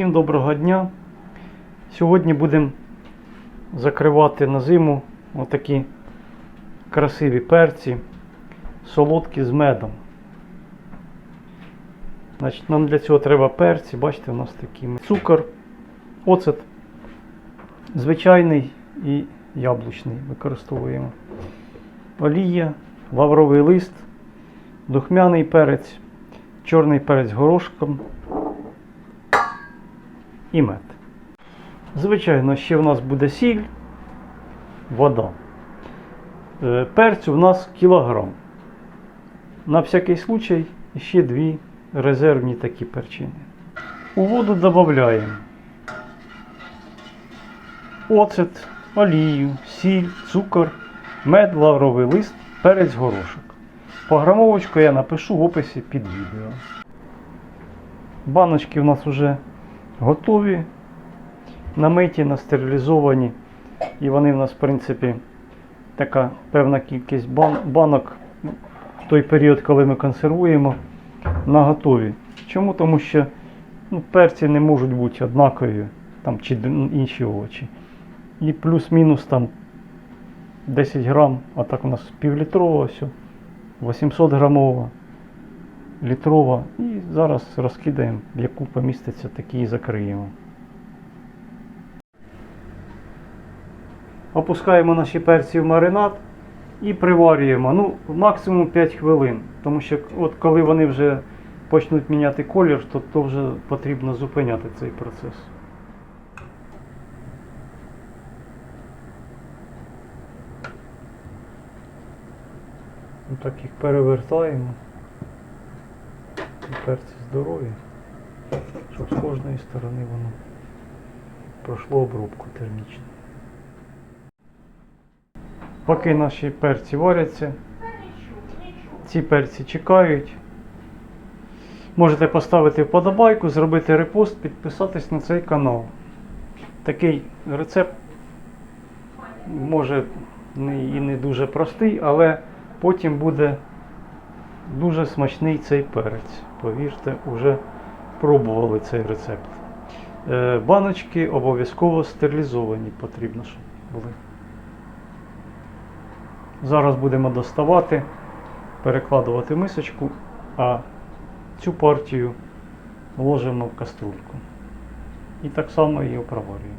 Всім доброго дня. Сьогодні будемо закривати на зиму отакі красиві перці, солодкі з медом. Значить, нам для цього треба перці, бачите, у нас такі цукор, оцет, звичайний і яблучний використовуємо. Олія, лавровий лист, духмяний перець, чорний перець горошком і мед. Звичайно, ще в нас буде сіль, вода. Е, Перцю в нас кілограм. На всякий случай ще дві резервні такі перчини. У воду додаємо оцет, олію, сіль, цукор, мед, лавровий лист, перець горошок. Пограмовочку я напишу в описі під відео. Баночки у нас вже готові, намиті, настерилізовані. І вони в нас, в принципі, така певна кількість бан- банок в той період, коли ми консервуємо, наготові. Чому? Тому що ну, перці не можуть бути однакові там, чи інші овочі. І плюс-мінус там 10 грам, а так у нас півлітрова все, 800 грамова, літрова. І зараз розкидаємо, яку поміститься, такі і закриємо. Опускаємо наші перці в маринад і приварюємо. Ну, максимум 5 хвилин. Тому що от коли вони вже почнуть міняти колір, то, то вже потрібно зупиняти цей процес. Так їх перевертаємо. Перці здорові, щоб з кожної сторони воно пройшло обробку термічну. Поки наші перці варяться, ці перці чекають. Можете поставити вподобайку, зробити репост, підписатись на цей канал. Такий рецепт може і не дуже простий, але потім буде дуже смачний цей перець. Повірте, вже пробували цей рецепт. Е, Баночки обов'язково стерилізовані потрібно, щоб були. Зараз будемо доставати, перекладувати мисочку, а цю партію вложимо в каструльку. І так само її проварюємо.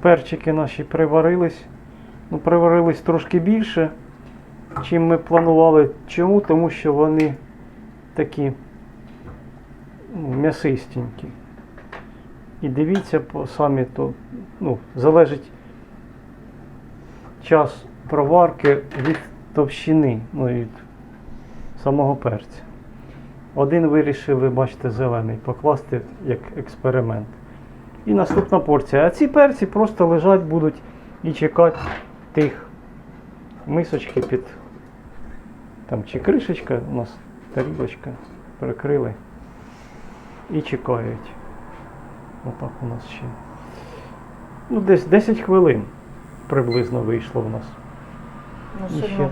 Перчики наші приварились. Ну, приварились трошки більше, чим ми планували. Чому? Тому що вони такі ну, м'ясистенькі. І дивіться по самі ну, залежить час проварки від товщини, ну, від самого перця. Один вирішили, бачите, зелений, покласти як експеримент. І наступна порція. А ці перці просто лежать будуть і чекати тих мисочки під там чи кришечка, у нас тарілочка, перекрили і чекають. Отак у нас ще. Ну, десь 10 хвилин приблизно вийшло в нас. Ну, І ще.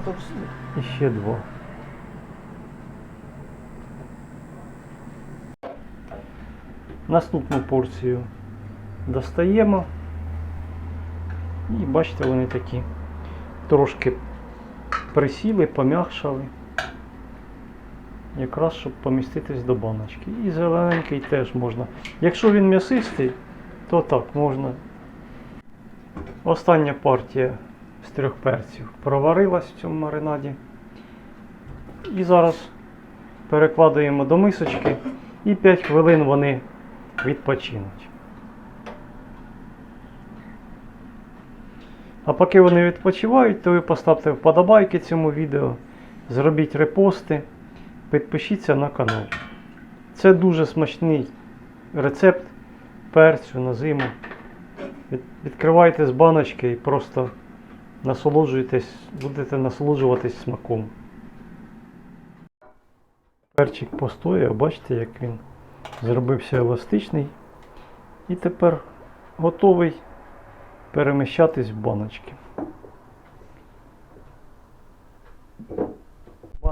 І ще два. Наступну порцію достаємо. І бачите, вони такі трошки присіли, пом'якшали. Якраз щоб поміститись до баночки. І зелененький теж можна. Якщо він м'ясистий, то так можна. Остання партія з трьох перців проварилась в цьому маринаді. І зараз перекладаємо до мисочки і 5 хвилин вони відпочинуть. А поки вони відпочивають, то ви поставте вподобайки цьому відео, зробіть репости, підпишіться на канал. Це дуже смачний рецепт перцю на зиму. Відкривайте з баночки і просто насолоджуйтесь, будете насолоджуватись смаком. Перчик постояв, бачите, як він зробився еластичний. І тепер готовий переміщатись в баночки.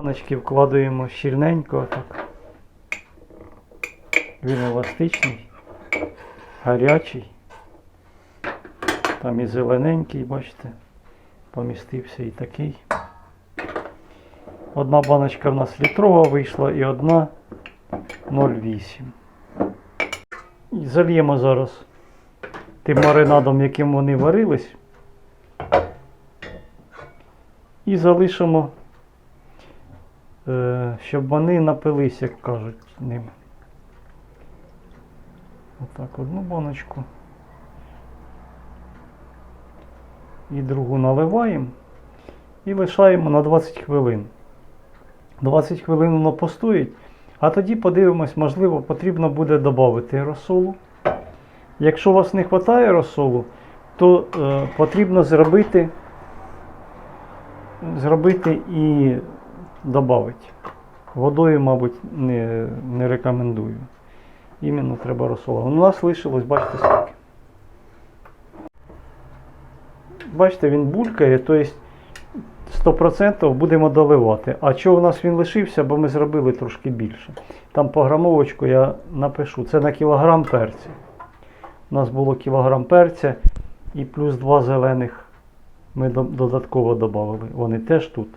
Баночки вкладаємо щільненько так. Він еластичний, гарячий. Там і зелененький, бачите, помістився і такий. Одна баночка в нас літрова вийшла і одна 0,8. І зальємо зараз тим маринадом, яким вони варились. І залишимо, щоб вони напились, як кажуть, ними. Отак, одну баночку. І другу наливаємо і лишаємо на 20 хвилин. 20 хвилин воно постоїть, а тоді подивимось, можливо, потрібно буде додати розсолу. Якщо у вас не вистачає розсолу, то е, потрібно зробити, зробити і додати. Водою, мабуть, не, не рекомендую. Іменно треба розсола. У нас лишилось, бачите, скільки. Бачите, він булькає, тобто 100% будемо доливати. А чого у нас він лишився, бо ми зробили трошки більше. Там по грамовочку я напишу. Це на кілограм перця. У нас було кілограм перця і плюс два зелених ми додатково додали. Вони теж тут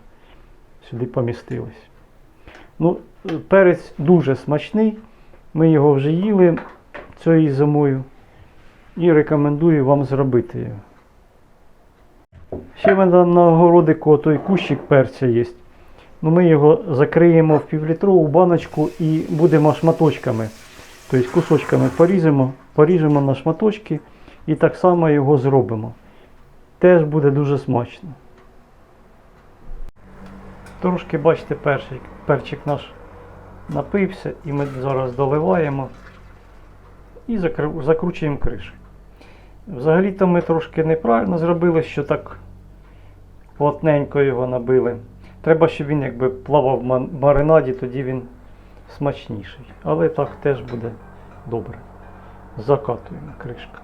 сюди помістились. Ну, перець дуже смачний. Ми його вже їли цією зимою і рекомендую вам зробити його. Ще в мене на огородику той кущик перця є. Ну, ми його закриємо в півлітрову баночку і будемо шматочками. Тобто кусочками поріжемо, поріжемо на шматочки і так само його зробимо. Теж буде дуже смачно. Трошки, бачите, перчик, перчик наш напився і ми зараз доливаємо і закру- закручуємо кришку. Взагалі-то ми трошки неправильно зробили, що так плотненько його набили. Треба, щоб він якби плавав в маринаді, тоді він смачніший. Але так теж буде добре. Закатуємо кришка.